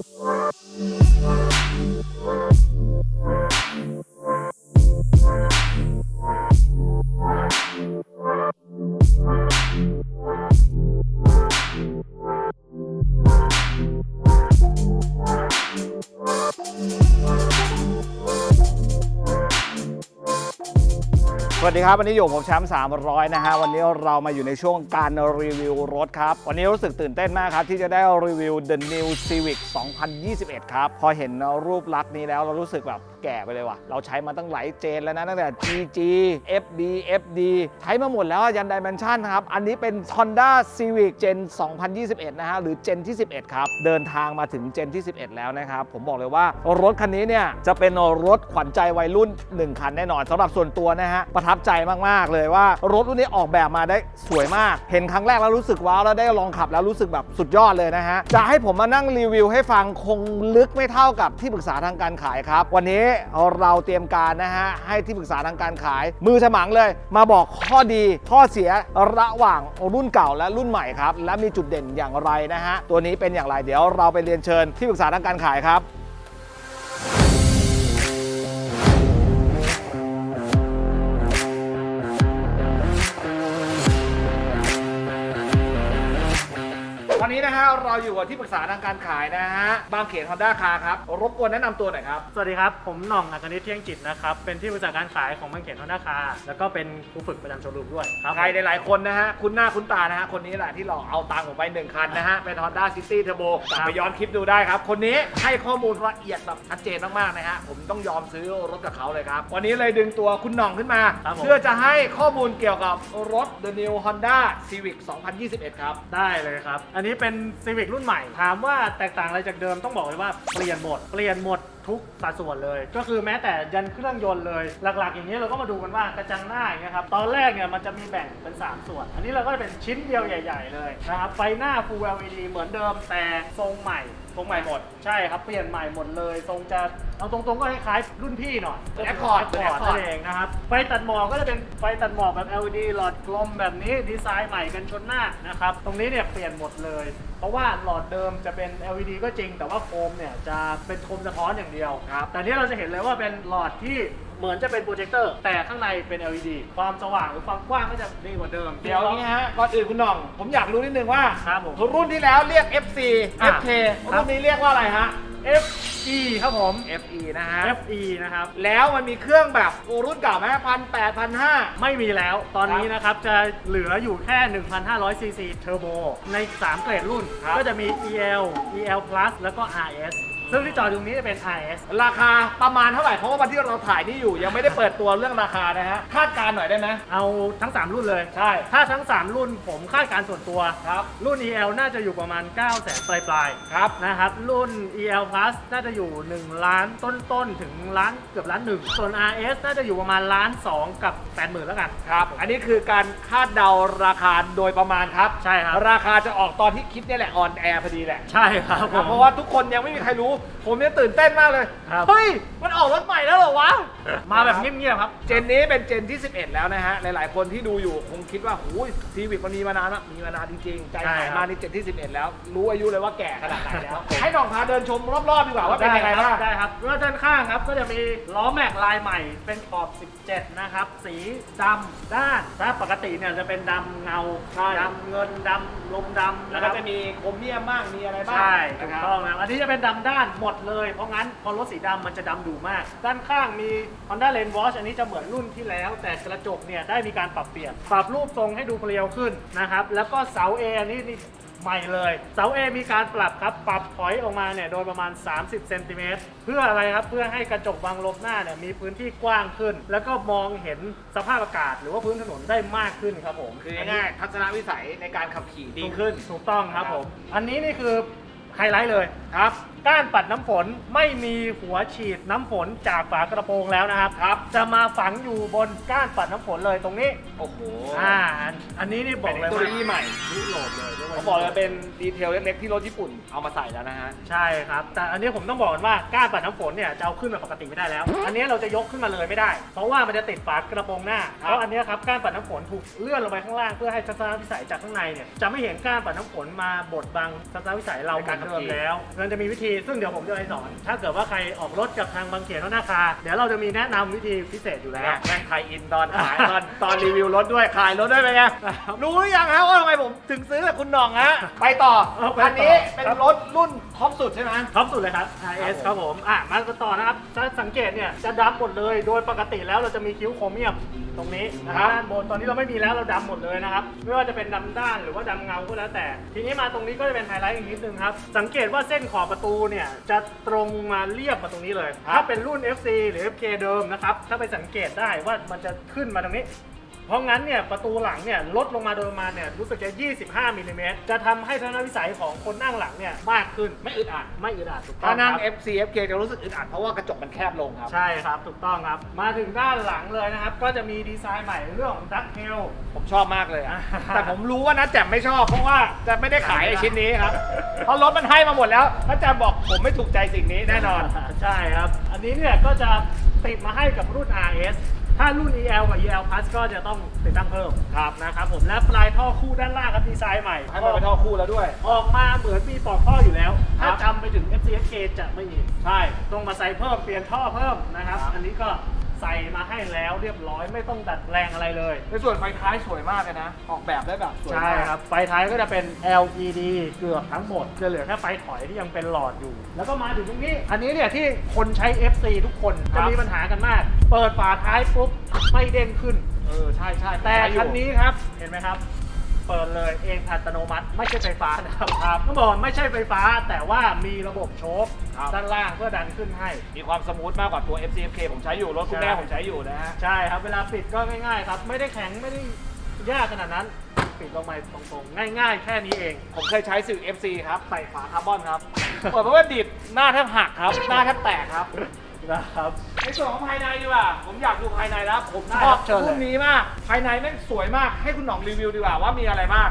Thank you. สวัสดีครับ วันนี้อยู่กับผมแชมป์300 นะฮะ วันนี้เรามาอยู่ในช่วงการรีวิวรถครับ วันนี้รู้สึกตื่นเต้นมากครับ ที่จะได้รีวิว The New Civic 2021 ครับ พอเห็นรูปลักษณ์นี้แล้วเรารู้สึกแบบแก่ไปเลยว่ะ เราใช้มาตั้งหลายเจนแล้วนะตั้งแต่ GG FD FD ใช้มาหมดแล้วยัน Dimension ครับ อันนี้เป็น Honda Civic Gen 2021 นะฮะ หรือ Gen ที่ 11 ครับ เดินทางมาถึง Gen ที่ 11 แล้วนะครับ ผมบอกเลยว่ารถคันนี้เนี่ยจะเป็นรถขวัญใจวัยรุ่น 1 คันแน่นอนสำหรับส่วนตัวนะฮะประทับใจมากๆเลยว่ารถรุ่นนี้ออกแบบมาได้สวยมาก เห็นครั้งแรกแล้วรู้สึกว้าวแล้วได้ลองขับแล้วรู้สึกแบบสุดยอดเลยนะฮะจะให้ผมมานั่งรีวิวให้ฟังคงลึกไม่เท่ากับที่ปรึกษาทางการขายครับ วันนี้เราเตรียมการนะฮะให้ที่ปรึกษาทางการขาย มือฉมังเลย มาบอกข้อดีข้อเสียระหว่างรุ่นเก่าและรุ่นใหม่ครับและมีจุดเด่นอย่างไรนะฮะตัวนี้เป็นอย่างไรเดี๋ยวเราไปเรียนเชิญที่ปรึกษาทางการขายครับ อยู่กับที่ปรึกษาทางการขายนะฮะ บางเขนฮอนด้าคาร์ครับ รบกวนแนะนำตัวหน่อยครับ สวัสดีครับ ผมหน่องอัคนิตเที่ยงจิตนะครับ เป็นที่ปรึกษาการขายของบางเขนฮอนด้าคาร์แล้วก็เป็นครูฝึกประจำโชว์รูมด้วยครับใครหลายๆคนนะฮะ คุณหน้าคุณตานะฮะ คนนี้แหละที่หลอกเอาตังค์ผมไปหนึ่งคันนะฮะ เป็น Honda City Turbo กลับไปย้อนคลิปดูได้ครับ คนนี้ให้ข้อมูลละเอียดแบบชัดเจนมากๆนะฮะ ผมต้องยอมซื้อรถกับเขาเลยครับ วันนี้เลยดึงตัวคุณหน่องขึ้นมา ครับผม เพื่อจะให้ข้อมูลเกี่ยวกับรถ The New Honda Civic 2021 ครับ ได้เลยครับ อันนี้เป็นซีวิ c รุ่นใหม่ ถามว่าแตกต่างอะไรจากเดิมต้องบอกเลยว่าเปลี่ยนหมด เปลี่ยนหมด ทุกสัดส่วนเลย ก็คือแม้แต่ยันเครื่องยนต์เลย หลักๆ อย่างนี้ยเราก็มาดูกันว่ากระจังหน้าอย่างเงี้ยครับตอนแรกเนี่ยมันจะมีแบ่งเป็น 3 ส่วน อันนี้เราก็จะเป็นชิ้นเดียวใหญ่ ๆ เลยนะครับไฟหน้า Full LED เหมือนเดิมแต่ทรงใหม่ทรงใหม่หมดใช่ครับเปลี่ยนใหม่หมดเลยทรงจะเอาตรงๆก็คล้ายๆรุ่นพี่หน่อยเป็น Accord เป็น Accord นั่นเองนะครับไฟตัดหมอกก็จะเป็นไฟตัดหมอกแบบ LED หลอดกลมแบบนี้ดีไซน์ใหม่กันชนหน้านะครับตรงนี้เนี่ยเปลี่ยนหมดเลย เพราะว่าหลอดเดิมจะเป็น LED ก็จริงแต่ว่าโคมเนี่ยจะเป็นโคมสะท้อนอย่างเดียวครับแต่นี้เราจะเห็นเลยว่าเป็นหลอดที่เหมือนจะเป็นโปรเจคเตอร์แต่ข้างในเป็น LED ความสว่างหรือความกว้างก็จะดีกว่าเดิม เดี๋ยวนี้ฮะ ก่อนอื่นคุณหน่อง ผมอยากรู้นิดนึงว่า ครับผมรุ่นที่แล้วเรียก FC อะ FK ครับ รุ่นนี้เรียกว่าอะไรฮะ FE ครับผม FE นะฮะ FE นะครับ แล้วมันมีเครื่องแบบรุ่นเก่าไหมพันแปดพันห้า ไม่มีแล้วตอนนี้นะครับ จะเหลืออยู่แค่ 1,500ซีซีเทอร์โบใน 3 เกรดรุ่น ครับ ก็จะมี EL EL Plus แล้วก็ RS ซึ่งที่จอดตรงนี้จะเป็น RS ราคาประมาณเท่าไหร่เพราะว่าวันที่เราถ่ายนี่อยู่ ยังไม่ได้เปิดตัวเรื่องราคานะฮะคาดการณ์หน่อยได้ไหมเอาทั้ง 3 รุ่นเลย ใช่ ถ้าทั้ง 3 รุ่นผมคาดการณ์ส่วนตัว ครับ รุ่น EL น่าจะอยู่ประมาณ 9 0 0 0 0ปลายปลายๆครับนะครับ รุ่น EL Plus น่าจะอยู่ 1 ล้านต้นๆถึงล้านเกือบล้านหนึ่งส่วน RS น่าจะอยู่ประมาณล้าน2กับ80,000แล้วกันครับ อันนี้คือการคาดเดาราคาโดยประมาณครับ ใช่ครับ ราคาจะออกตอนที่คลิปเนี่ยแหละออนแอร์พอดีแหละ ใช่ครับคผรับม เพราะว่าทุกคนยังไม่มีใครรู้ผมเนี่ยตื่นเต้นมากเลย ครับ เฮ้ย มันออกรถใหม่แล้วเหรอวะ มาแบบเงียบๆครับ เจนนี้เป็นเจนที่ 11 แล้วนะฮะ หลายๆ คนที่ดูอยู่คงคิดว่าโอ้ยซีวิกมันมีมานานมากมีมานานจริงๆ ใจใช่หายครับมาในเจนที่ 11 แล้ว รู้อายุเลยว่าแก่ขนาดไหนแล้ว ให้น้องพาเดินชมรอบๆดีกว่าว่าเป็นยังไงได้คบ้ารังได้ครับแล้วด้านข้างครับก็จะมีล้อแม็กลายใหม่เป็นขอบ 17 นะครับ สีดำด้านถ้าปกติเนี่ยจะเป็นดำเงาใช่ ดำเงินดำลมดำแล้วนะคก็รับจะมีโครเมียมบ้างมีอะไรบ้างใช่นะถูกครับต้องนะอันนี้จะเป็นดำด้านหมดเลย เพราะงั้นพอรถสีดำมันจะดำดุมาก ด้านข้างมี Honda Lane Watch อันนี้จะเหมือนรุ่นที่แล้ว แต่กระจกเนี่ยได้มีการปรับเปลี่ยน ปรับรูปทรงให้ดูเพรียวขึ้นนะครับ แล้วก็เสา A อันนี้นี่ใหม่เลย เสา A มีการปรับครับ ปรับถอยออกมาเนี่ยโดยประมาณ 30 เซนติเมตร เพื่ออะไรครับ เพื่อให้กระจกบังลมหน้าเนี่ยมีพื้นที่กว้างขึ้น แล้วก็มองเห็นสภาพอากาศ หรือว่าพื้นถนนได้มากขึ้นครับผมคือง่ายๆทัศนวิสัยในการขับขี่ดีขึ้น ถูกต้องครับผม อันนี้นี่คือ ไฮไลท์เลยครับ ก้านปัดน้ำฝนไม่มีหัวฉีดน้ำฝนจากฝากระโปรงแล้วนะครับครับ จะมาฝังอยู่บนก้านปัดน้ำฝนเลยตรงนี้โอ้โหอ่าอันอันนี้นี่บอกเป็นเลยเทคโนว่าโลยีใหม่ยุโรปเลยรียว่าผมบอกเลยเป็นดีเทลเล็กๆที่รถญี่ปุ่นเอามาใส่แล้วนะฮะ ใช่ครับ แต่อันนี้ผมต้องบอกก่อนว่าก้านปัดน้ำฝนเนี่ยจะเอาขึ้นมาปกติไม่ได้แล้ว อันนี้เราจะยกขึ้นมาเลยไม่ได้ เพราะว่ามันจะติดฝากระโปรงหน้าครับเพราะอันนี้ครับก้านปัดน้ำฝนถูกเลื่อนลงไปข้างล่างเพื่อให้ทัศนวิสัยจากข้างในเนี่ยจะไม่เห็นก้านปัดน้ำฝนมาบดบังทัศนวิสัยเราในการขับเดิมแล้ว มันจะมีวิธีซึ่งเดี๋ยวผมจะไปสอน ถ้าเกิดว่าใครออกรถกับทางบางเขนเขาหน้าคา เดี๋ยวเราจะมีแนะนำวิธีพิเศษอยู่แล้ว แม่งขายอินตอนขายตอนตอนรีวิวรถด้วยขายรถด้วยเป็นไงรู้หรือยังฮะว่าทำไมผมถึงซื้อกับคุณหน่องฮะไปต่อเอาไปต่ออัอันนี้เป็นรถรุ่นท็อปสุดใช่ไหม ท็อปสุดเลยครับ RS ครับผม อะ มาต่อนะครับ ถ้าสังเกตเนี่ย จะดำหมดเลย โดยปกติแล้วเราจะมีคิ้วโครเมียม ตรงนี้นะครับด้านบนตอนนี้เราไม่มีแล้วเราดำหมดเลยนะครับไม่ว่าจะเป็นดำด้านหรือว่าดำเงาก็แล้วแต่ ทีนี้มาตรงนี้ก็จะเป็นไฮไลท์อีกนิดนึงครับสังเกตว่าเส้นขอบประตูเนี่ยจะตรงมาเรียบมาตรงนี้เลย ถ้าเป็นรุ่น FC หรือ FK เดิมนะครับถ้าไปสังเกตได้ว่ามันจะขึ้นมาตรงนี้ เพราะงั้นเนี่ยประตูหลังเนี่ยลดลงมาโดยประมาณเนี่ยรู้สึกจะ 25มิลลิเมตรจะทำให้ทัศนวิสัยของคนนั่งหลังเนี่ยมากขึ้นไม่อึดอัดไม่อึดอัดถูกต้ถ้าองนั่ง ครับ FC FK จะรู้สึกอึดอัดเพราะว่ากระจกมันแคบลงครับ ใช่ครับถูกต้องครับ มาถึงด้านหลังเลยนะครับ ก็จะมีดีไซน์ใหม่เรื่องของดักเฮลผมชอบมากเลยอะอ่าแต่ผมรู้ว่านัดแจ่มไม่ชอบ เพราะว่าจะไม่ได้ขายไอ้ชิ้นนี้ครับ เพราะรถมันให้มาหมดแล้วนัดแจ่มบอกผมไม่ถูกใจสิ่งนี้แน่นอน ใช่ครับ อันนี้เนี่ยก็จะติดมาให้กับรุ่น RS ถ้ารุ่น EL กับ EL Plus ก็จะต้องติดตั้งเพิ่มครับนะครับผมและปลายท่อคู่ด้านล่างครับดีไซน์ใหม่ ให้มันเป็นท่อคู่แล้วด้วย ออกมาเหมือนมีปลอกท่ออยู่แล้วครัถ้าบจำไปถึง FCFK จะไม่มีใช่ ต้องมาใส่เพิ่มเปลี่ยนท่อเพิ่มนะครับครับอันนี้ก็ ใส่มาให้แล้วเรียบร้อยไม่ต้องดัดแปลงอะไรเลย ในส่วนไฟท้ายสวยมากเลยนะ ออกแบบได้แบบสวยใช่มากครับไฟท้ายก็จะเป็น LED เกือบทั้งหมด จะเหลือแค่ไฟถอยที่ยังเป็นหลอดอยู่ แล้วก็มาถึงตรงนี้ อันนี้เนี่ยที่คนใช้ FC ทุกคนครัจะบ มีปัญหากันมาก เปิดฝาท้ายปุ๊บไม่เด้งขึ้น เออ ใช่ใช่แต่ใช้อยู่คันนี้ครับเห็นไหมครับ เปิดเลยเองอัตโนมัติไม่ใช่ไฟฟ้านะครับครับต้องบอกว่าไม่ใช่ไฟฟ้าแต่ว่ามีระบบโชคครับ ด้านล่างเพื่อดันขึ้นให้ มีความสมูทมากกว่าตัว FC FK ผมใช้อยู่รถคุณแม่ผมใช้อยู่นะฮะ ใช่ครับ เวลาปิดก็ง่ายๆครับ ไม่ได้แข็งไม่ได้ยากขนาดนั้น ปิดลงมาตรงๆ ง่ายๆ แค่นี้เอง ผมเคยใช้สื่อ FC ครับ ใส่ฝาคาร์บอนครับ เปิดเพราะว่าดิดหน้าแทบหักครับ หน้าแทบแตกครับ นะครับในส่วนของภายในดีกว่า ผมอยากดูภายในแล้วผมได้ชอบครับเชิญเลย รุ่นนี้มาก ภายในแม่งสวยมาก ให้คุณหน่องรีวิวดีกว่าว่ามีอะไรบ้าง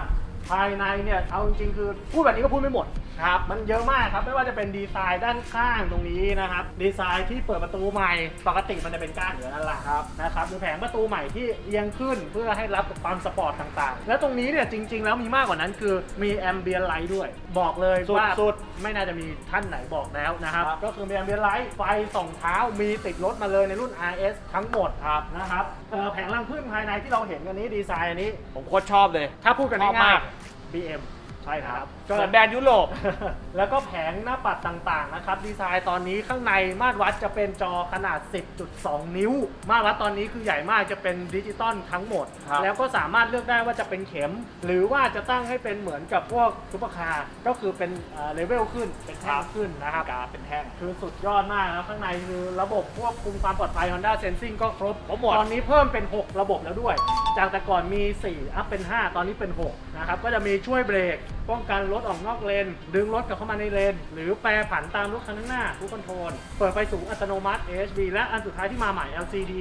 ภายในเนี่ยเอาจริงๆคือพูดแบบนี้ก็พูดไม่หมด ครับมันเยอะมากครับไม่ว่าจะเป็นดีไซน์ด้านข้างตรงนี้นะครับ ดีไซน์ที่เปิดประตูใหม่ปกติมันจะเป็นก้านเหนือนั่นแหละครับนะครับหรือแผงประตูใหม่ที่เอียงขึ้นเพื่อให้รับกับความสปอร์ตต่างๆ และตรงนี้เนี่ยจริง ๆ แล้วมีมากกว่านั้นคือมีแอมเบียนไลท์ด้วย บอกเลยสุดว่าสุดไม่น่าจะมีท่านไหนบอกแล้วนะครับ ครับ ก็คือมีแอมเบียนไลท์ไฟส่องเท้ามีติดรถมาเลยในรุ่น RS ทั้งหมดครับนะครับเอ่อแผงรังพึ่งภายในที่เราเห็นกันนี้ดีไซน์อันนี้ ผมโคตรชอบเลย ถ้าพูดกันชอบง่ามายก ๆ BM ใช่ครับ เหมือนแบรนด์ยุโรป แล้วก็แผงหน้าปัดต่างๆนะครับ ดีไซน์ตอนนี้ข้างในมาตรวัดจะเป็นจอขนาด 10.2 นิ้ว มาตรวัดตอนนี้คือใหญ่มากจะเป็นดิจิตอลทั้งหมด ครับ แล้วก็สามารถเลือกได้ว่าจะเป็นเข็ม หรือว่าจะตั้งให้เป็นเหมือนกับพวกซุปเปอร์คาร์ก็คือเป็นเลเวลขึ้นเป็นแท่งขึ้นนะครับ กาเป็นแท่ง คือสุดยอดมากนะครับข้างในคือระบบควบคุมความปลอดภัย Honda Sensing ก็ครบครบหมด ตอนนี้เพิ่มเป็น 6 ระบบแล้วด้วย จากแต่ก่อนมี 4 อัพเป็น 5 ตอนนี้เป็น 6 นะครับ ก็จะมีช่วยเบรก ป้องกันรถออกนอกเลน ดึงรถกลับเข้ามาในเลน หรือแปรผันตามรถคันข้างหน้าทุกคอนโทรล เปิดไฟสูงอัตโนมัติ AHB และอันสุดท้ายที่มาใหม่ LCD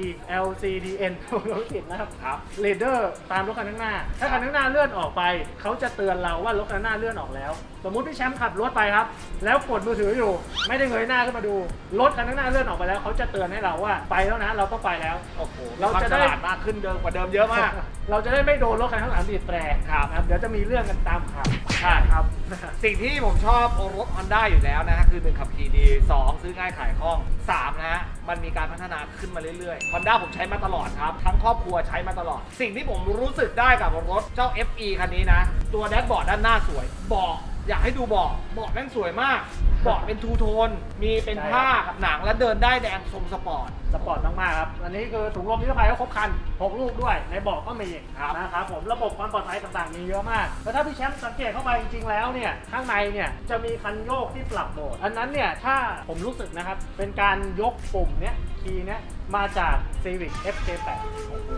LCDN รถติดนะครับครับเรเดอร์ตามรถคันข้างหน้า ถ้าคันข้างหน้าเลื่อนออกไป เขาจะเตือนเราว่ารถคันข้างหน้าเลื่อนออกแล้ว สมมุติพี่แชมป์ขับรถไปครับ แล้วกดมือถืออยู่ ไม่ได้เงยหน้าขึ้นมาดู รถคันข้างหน้าเลื่อนออกไปแล้ว เขาจะเตือนให้เราว่าไปแล้วนะเราต้องไปแล้ว โอ้โหเราเราจะจะได้ฉลาดมากขึ้นเดิมกว่าเดิมเยอะมาก เราจะได้ไม่โดนรถคันข้างหลังบีบแตรครับนะเดี๋ยวจะมีเรื่องกันตามข่าวใช่ครับสิ่งที่ผมชอบรถ Honda อยู่แล้วนะฮะคือหนึ่งขับขี่ดี 2 ซื้อง่ายขายคล่อง 3 นะฮะ มันมีการพัฒนาขึ้นมาเรื่อยๆ Honda ผมใช้มาตลอดครับ ทั้งครอบครัวใช้มาตลอด สิ่งที่ผมรู้สึกได้กับรถเจ้า FE คันนี้นะ ตัวแดชบอร์ดด้านหน้าสวยเบาะ อยากให้ดูเบาะเบาะแม่งสวยมากเบาะเป็นทูโทน มีเป็นใช่ผ้าครับกับหนังและเดินได้แดงทรงสปอร์ต สปอร์ตมากๆครับ อันนี้คือถุงลมนิรภัยก็ครบครัน 6 ลูกด้วย ในเบอกก็มีครับนะครับผม ระบบความปลอดภัยต่างๆ มีเยอะมาก แล้วถ้าพี่แชมป์สังเกตเข้าไปจริงๆ แล้วเนี่ย ข้างในเนี่ยจะมีคันโยกที่ปรับโหมด อันนั้นเนี่ยถ้าผมรู้สึกนะครับ เป็นการยกปุ่มเนี้ยคีย์เนี้ยมาจาก Civic FK8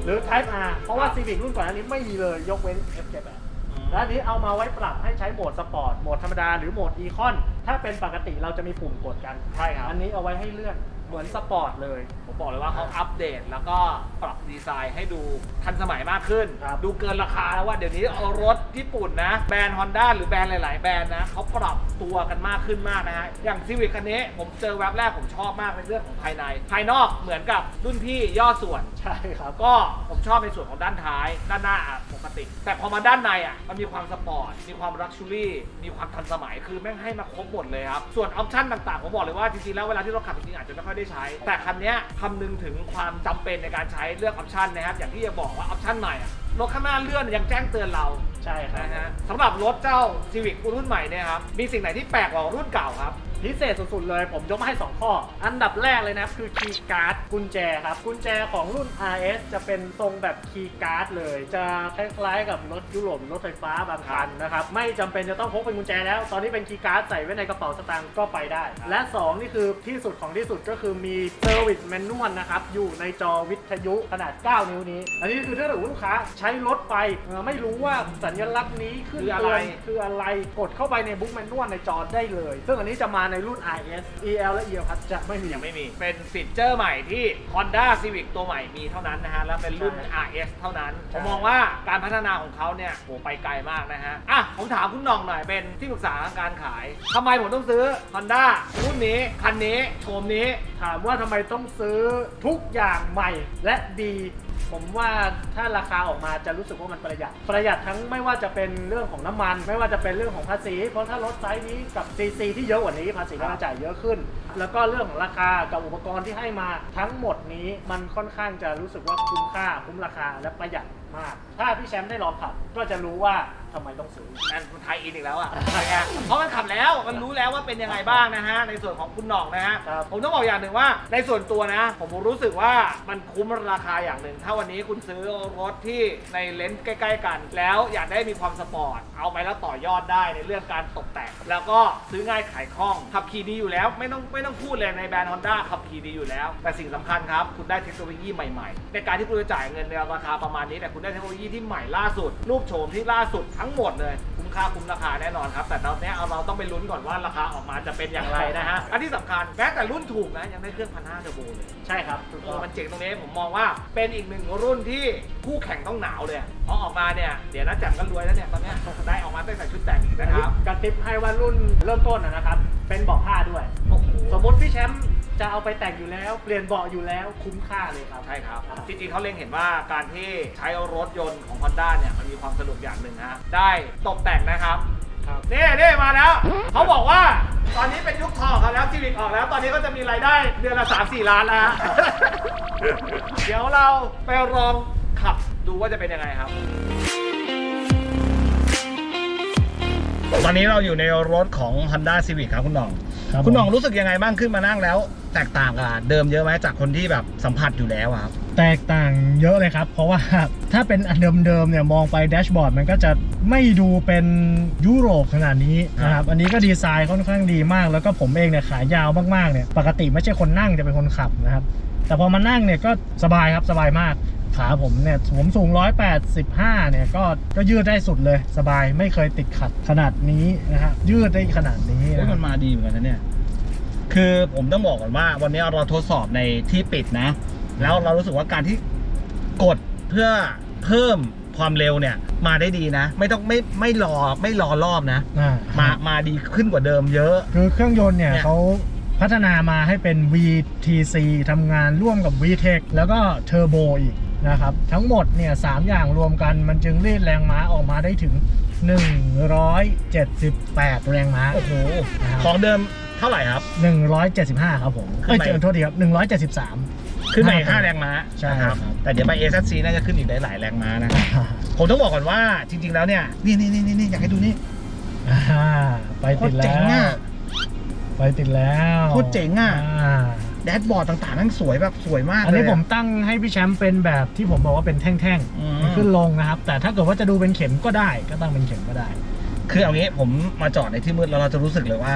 หรือ Type R เพราะว่า Civic รุ่นก่อนอันนี้ไม่มีเลยยกเว้น FK8 และอันนี้เอามาไว้ปรับให้ใช้โหมดสปอร์ต โหมดธรรมดา หรือโหมดอีคอน ถ้าเป็นปกติเราจะมีปุ่มกดกัน ใช่ครับ อันนี้เอาไว้ให้เลื่อน เหมือนสปอร์ตเลย ผมบอกเลยว่าเขาอัปเดตแล้วก็ปรับดีไซน์ให้ดูทันสมัยมากขึ้น ครับ ดูเกินราคาแล้วว่าเดี๋ยวนี้เอารถญี่ปุ่นนะ แบรนด์ Honda หรือแบรนด์หลาย ๆ แบรนด์นะเขาปรับตัวกันมากขึ้นมากนะฮะ อย่างซีวิ c คันนี้ผมเจอแว็บแรกผมชอบมากในเรื่องของภายใน ภายนอกเหมือนกับรุ่นพี่ย่อส่วน ใช่ครับ ก็ผมชอบในส่วนของด้านท้าย ด้านหน้าอะปกติ แต่พอมาด้านในอะมันมีความสปอร์ต มีความรักชูรี่ มีความทันสมัยคือแม่งให้มาครบหมดเลยครับ ส่วนออปชั่นต่าง ๆ ผมบอกเลยว่าจริง ๆ แล้วเวลาที่เราขับจริงๆอาจจะไม่ค่อยได้ใช้ แต่คันเนี้ยคำนึงถึงความจำเป็นในการใช้เรื่องออปชั่นนะครับ อย่างที่จะบอกว่าออปชั่นใหม่อะรถข้างหน้าเลื่อนยังแจ้งเตือนเรา ใช่ครับ นะฮะสำหรับรถเจ้า Civic รุ่นใหม่เนี่ยครับ มีสิ่งไหนที่แปลกกว่ารุ่นเก่าครับ พิเศษสุดๆเลย ผมยกมาให้ 2 ข้อ อันดับแรกเลยนะครับ คือคีย์การ์ดกุญแจครับ กุญแจของรุ่น RS จะเป็นทรงแบบคีย์การ์ดเลย จะคล้ายๆกับรถยุโรปรถไฟฟ้าบางคันนะครับ ไม่จำเป็นจะต้องพกเป็นกุญแจแล้ว ตอนนี้เป็นคีย์การ์ดใส่ไว้ในกระเป๋าสตางค์ก็ไปได้ และ 2 นี่คือที่สุดของที่สุดก็คือมีเซอร์วิสแมนนวลนะครับ อยู่ในจอวิทยุขนาด 9 นิ้วนี้ อันนี้คือถ้าเกิดว่าลูกค้าใช้รถไปเอ่อไม่รู้ว่าสัญลักษณ์นี้ขึ้นคืออะไร เตือนคืออะไร กดเข้าไปในบุ๊กแมนนวลในจอได้เลย ซึ่งอันนี้จะมาในรุ่น RS EL และ EL พัทจะไม่มี ยังไม่มี เป็นฟีเจอร์ใหม่ที่ Honda Civic ตัวใหม่มีเท่านั้นนะฮะ และเป็นรุ่นใช่ RS เท่านั้น ใช่ ผมมองว่าการพัฒนาของเขาเนี่ยโหไปไกลมากนะฮะ อะ ผมถามคุณหน่องหน่อย เป็นที่ปรึกษาทางการขาย ทำไมผมต้องซื้อ Honda รุ่นนี้ คันนี้ โฉมนี้ ถามว่าทำไมต้องซื้อทุกอย่างใหม่และดี ผมว่าถ้าราคาออกมาจะรู้สึกว่ามันประหยัด ประหยัดทั้งไม่ว่าจะเป็นเรื่องของน้ำมัน ไม่ว่าจะเป็นเรื่องของภาษี เพราะถ้ารถไซส์นี้กับ CC ที่เยอะกว่านี้ภาษีก็จะจ่ายเยอะขึ้น แล้วก็เรื่องของราคากับอุปกรณ์ที่ให้มาทั้งหมดนี้มันค่อนข้างจะรู้สึกว่าคุ้มค่าคุ้มราคาและประหยัดมาก ถ้าพี่แชมป์ได้ลองขับก็จะรู้ว่า ทำไมต้องซื้อ นั่นคุณไทยอินอีกแล้วอะเป็นไงเพราะมันขับแล้ว มันรู้แล้วว่าเป็นยังไงบ้างนะฮะ ในส่วนของคุณหน่องนะฮะ ครับผมต้องบอกอย่างหนึ่งว่า ในส่วนตัวนะ ผมรู้สึกว่ามันคุ้มราคาอย่างหนึ่ง ถ้าวันนี้คุณซื้อรถที่ในเลนส์ใกล้ ๆ กัน แล้วอยากได้มีความสปอร์ต เอาไปแล้วต่อยอดได้ในเรื่องการตกแต่ง แล้วก็ซื้อง่ายขายคล่อง ขับขี่ดีอยู่แล้ว ไม่ต้องไม่ต้องพูดเลยในแบรนด์ Honda ขับขี่ดีอยู่แล้ว แต่สิ่งสำคัญครับ คุณได้เทคโนโลยีใหม่ๆ ในการที่คุณจะจ่ายเงินในราคาประมาณนี้ แต่คุณได้เทคโนโลยีที่ใหม่ล่าสุด รูปโฉมที่ล่าสุดทั้งหมดเลยคุ้มค่าคุ้มราคาแน่นอนครับ แต่ตอนนี้เอาเราต้องไปลุ้นก่อนว่าราคาออกมาจะเป็นอย่างไรนะฮะอันที่สำคัญแม้แต่รุ่นถูกนะยังได้เครื่องพันห้าเทอร์โบเลยใช่ครับถูกเอต้ออง มันเจ๋งตรงนี้ผมมองว่าเป็นอีกหนึ่งรุ่นที่คู่แข่งต้องหนาวเลยอะเพราะออกมาเนี่ยเดี๋ยวนะแจ่มก็รวยแล้วเนี่ยตอนเนี้ยได้ออกมาตั้งแต่ชุดแต่งอีกนะครับกระติบให้ว่ารุ่นเริ่มต้นนะนะครับ เป็นเบาะผ้าด้วย โอ้โห สมมติพี่แชมป์ จะเอาไปแต่งอยู่แล้ว เปลี่ยนเบาะอยู่แล้วคุ้มค่าเลยครับ ใช่ครับอ่าจริงๆเขาเล็งเห็นว่าการที่ใช้รถยนต์ของ Honda เนี่ยมันมีความสนุกอย่างหนึ่งฮะได้ตกแต่งนะครับครับ นี่นี่มาแล้ว เขาบอกว่าตอนนี้เป็นยุคทองเขาแล้วซีวิกออกแล้ว ตอนนี้ก็จะมีรายได้เดือนละ3 4ล้านแล้วฮะ เดี๋ยวเราไปลองขับดูว่าจะเป็นยังไงครับ ตอนนี้เราอยู่ในรถของ Honda Civic ครับคุณหน่อง ครับคุณหน่องรู้สึกยังไงบ้างขึ้นมานั่งแล้ว แตกต่างกับเดิมเยอะไหมจากคนที่แบบสัมผัสอยู่แล้วอะครับ แตกต่างเยอะเลยครับ เพราะว่าถ้าเป็นอันเดิมๆเนี่ยมองไปแดชบอร์ดมันก็จะไม่ดูเป็นยุโรปขนาดนี้นะครับอันนี้ก็ดีไซน์ค่อนข้างดีมาก แล้วก็ผมเองเนี่ยขายาวมากๆเนี่ยปกติไม่ใช่คนนั่งจะเป็นคนขับนะครับแต่พอมานั่งเนี่ยก็สบายครับสบายมากขาผมเนี่ยผมสูง 185 เนี่ยก็ก็ยืดได้สุดเลยสบายไม่เคยติดขัดขนาดนี้นะฮะยืดได้ขนาดนี้โอ้ยนะมันมาดีเหมือนกันนะเนี่ยคือผมต้องบอกก่อนว่าวันนี้เราทดสอบในที่ปิดนะ แล้วเรารู้สึกว่าการที่กดเพื่อเพิ่มความเร็วเนี่ย มาได้ดีนะ ไม่ต้องไม่ไม่รอไม่รอรอบนะ อ่ามามาดีขึ้นกว่าเดิมเยอะ คือเครื่องยนต์เนี่ยเนี่ย เขาพัฒนามาให้เป็น VTC ทำงานร่วมกับ VTEC แล้วก็เทอร์โบอีกนะครับ ทั้งหมดเนี่ยสามอย่างรวมกันมันจึงรีดแรงม้าออกมาได้ถึง 178 แรงม้า โอ้โหนะครับ ของเดิมเท่าไหร่ครับ 175 ครับผมขึ้เอ้นยไปเจอโทษทีครับ 173 ขึ้นมาอีกห้าแรงม้าใช่นะครับครับ แต่เดี๋ยวไป s อ c น่าจะขึ้นอีกหลายๆแรงม้านะผมต้องบอกก่อนว่าจริง ๆ แล้วเนี่ยนี่นี่นี่นี่อยากให้ดูนี่อ่าไปติดโคตรเจ๋แล้งวอะไปติดแล้วโคตรเจ๋งอะาแดชบอร์ดต่างๆนั่งสวยแบบสวยมากเลย อันนี้ะผมตั้งให้พี่แชมป์เป็นแบบที่ผมบอกว่าเป็นแท่งอืมๆขึ้นลงนะครับ แต่ถ้าเกิดว่าจะดูเป็นเข็มก็ได้ ก็ตั้งเป็นเข็มก็ได้ คือเอางี้ผมมาจอดในที่มืดแล้วเราจะรู้สึกเลยว่า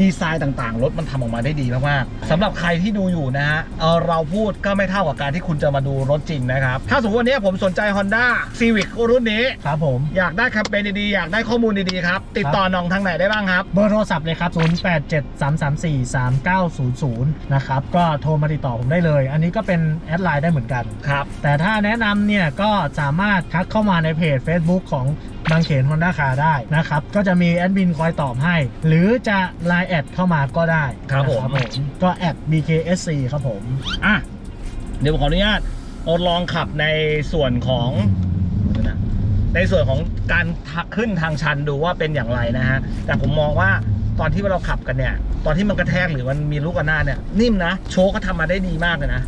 ดีไซน์ต่างๆ รถมันทำออกมาได้ดีมากๆสำหรับใครที่ดูอยู่นะฮะเอ่อเราพูดก็ไม่เท่ากับการที่คุณจะมาดูรถจริงนะครับ ถ้าสมมติวันนี้ผมสนใจ Honda Civic รุ่นนี้ครับผมอยากได้แคมเปญดีๆ อยากได้ข้อมูลดีๆครับ ติดต่อน้องทางไหนได้บ้างครับ เบอร์โทรศัพท์เลยครับ 0873343900 นะครับ ก็โทรมาติดต่อผมได้เลย อันนี้ก็เป็นแอดไลน์ได้เหมือนกันครับแต่ถ้าแนะนำเนี่ยก็สามารถทักเข้ามาในเพจ Facebook ของ บางเขน Honda Car ได้นะครับ ก็จะมีแอดมินคอยตอบให้ หรือจะ Line แอดเข้ามาก็ได้ครับผม นะก็แอด BKSC ครับผม อะ เดี๋ยวผมขออนุญาตเอาลองขับในส่วนของเดี๋ยวนะในส่วนของการทักขึ้นทางชันดูว่าเป็นอย่างไรนะฮะ แต่ผมมองว่าตอนที่เราขับกันเนี่ย ตอนที่มันกระแทกหรือมันมีลูกกระนาดเนี่ย นิ่มนะ โชว์ก็ทำมาได้ดีมากเลยนะ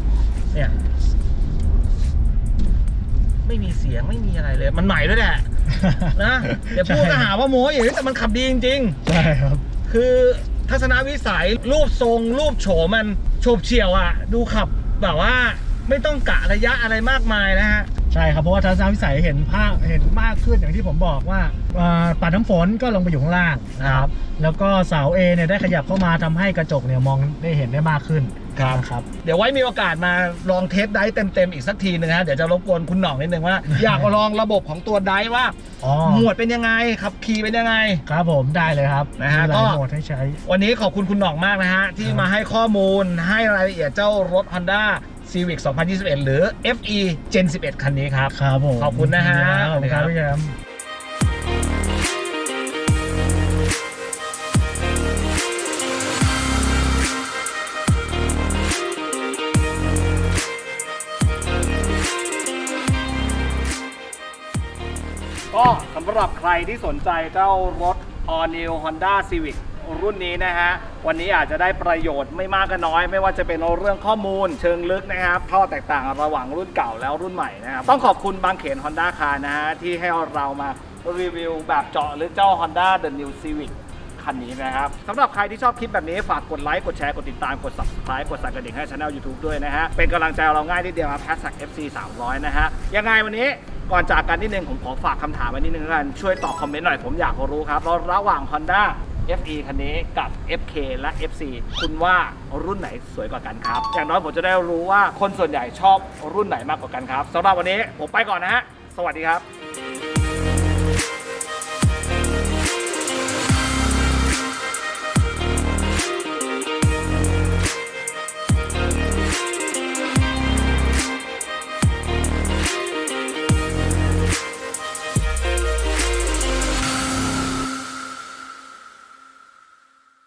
เนี่ย ไม่มีเสียงไม่มีอะไรเลย มันใหม่ด้วยแหละนะเดี๋ยวพูดก็หาว่าโม้อย่างนี้แต่มันขับดีจริงๆใช่ครับ คือทัศนวิสัยรูปทรง รูปโฉมมันโฉบเฉี่ยวอะ่ะ ดูขับแบบว่าไม่ต้องกะระยะอะไรมากมายนะฮะใช่ครับ เพราะว่าทัศนวิสัยเห็นภาพเห็นมากขึ้นอย่างที่ผมบอกว่าเอ่อปัดน้ำฝนก็ลงไปอยู่ข้างล่างนะครับแล้วก็เสา A เนี่ยได้ขยับเข้ามาทำให้กระจกเนี่ยมองได้เห็นได้มากขึ้นครับนะครับ เดี๋ยวไว้มีโอกาสมาลองเทสไดฟ์เต็มๆอีกสักทีหนึงฮะเดี๋ยวจะรบกวนคุณหน่องนิดนึงว่า อยากลองระบบของตัวไดฟ์ว่าอ๋อหมวดเป็นยังไงขับขี่เป็นยังไง ครับผมได้เลยครับนะฮะมีหลายก็โหมดให้ใช้ วันนี้ขอบคุณคุณหน่องมากนะฮะที่ครับมาให้ข้อมูลให้รายละเอียดเจ้ารถ Honda Civic 2021 หรือ FE Gen 11 คันนี้ครับ ครับผมขอบคุณนะฮะขอบคุณครับพี่แชมป์ก็สำหรับใครที่สนใจเจ้ารถ All New Honda Civic รุ่นนี้นะฮะ วันนี้อาจจะได้ประโยชน์ไม่มากก็น้อย ไม่ว่าจะเป็นเรื่องข้อมูลเชิงลึกนะครับข้อแตกต่างระหว่างรุ่นเก่าแล้วรุ่นใหม่นะครับ ต้องขอบคุณบางเขน Honda Car นะฮะที่ให้เรามารีวิวแบบเจาะหรือเจ้า Honda The New Civic คันนี้นะครับสำหรับใครที่ชอบคลิปแบบนี้ฝากกดไลค์ กดแชร์ กดติดตาม กด subscribe กดสั่นกระดิ่งให้ช่อง YouTube ด้วยนะฮะ เป็นกำลังใจเราง่ายนิดเดียวครับ hashtag FC 300นะฮะ ยังไงวันนี้ก่อนจากกันนิดนึงผมขอฝากคำถามไว้นิดนึงกัน ช่วยตอบคอมเมนต์หน่อยผมอยากรู้ครับว่าระหว่าง Honda FE คันนี้กับ FK และ FC คุณว่ารุ่นไหนสวยกว่ากันครับ อย่างน้อยผมจะได้รู้ว่าคนส่วนใหญ่ชอบรุ่นไหนมากกว่ากันครับสำหรับวันนี้ผมไปก่อนนะฮะ สวัสดีครับ